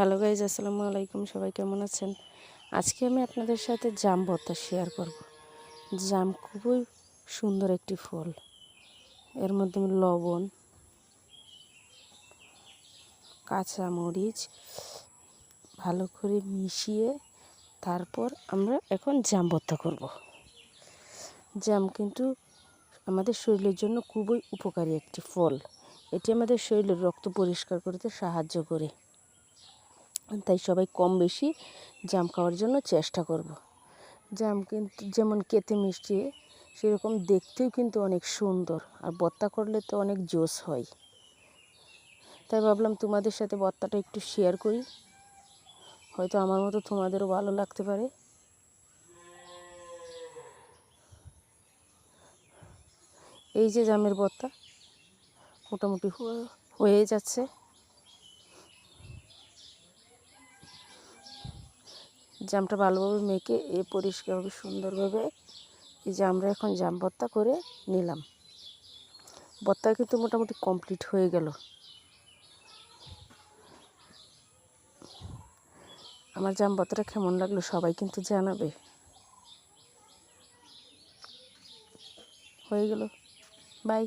Hello guys আসসালামু আলাইকুম, সবাই কেমন আছেন? আজকে আমি আপনাদের সাথে জাম ভর্তা শেয়ার করব। জাম খুবই সুন্দর একটি ফল। এর মধ্যে লবণ, কাঁচা মরিচ, ভালো করে মিশিয়ে তারপর আমরা এখন জাম ভর্তা করব। জাম কিন্তু আমাদের শরীরের জন্য খুবই উপকারী একটি ফল। এটি আমাদের শরীরের রক্ত পরিষ্কার করতে সাহায্য করে। তাই সবাই কম বেশি জাম খাওয়ার জন্য চেষ্টা করব। জাম কিন্তু, যেমন কেতে মিষ্টি, সেরকম দেখতেও কিন্তু অনেক সুন্দর আর বত্তা করলে তো অনেক জোস হয়। তাই ভাবলাম তোমাদের সাথে বত্তাটা একটু শেয়ার করি। হয়তো আমার মতো তোমাদেরও ভালো লাগতে পারে। এই যে জামের বত্তা, মোটামুটি হয়ে যাচ্ছে। জামটা ভালোভাবে মেখে, এ পরিষ্কারভাবে, সুন্দরভাবে এই যে আমরা এখন জাম ভর্তা করে নিলাম। ভর্তা কিন্তু মোটামুটি কমপ্লিট হয়ে গেল। আমার জাম ভর্তাটা কেমন লাগল সবাই কিন্তু জানাবে। হয়ে গেল। বাই।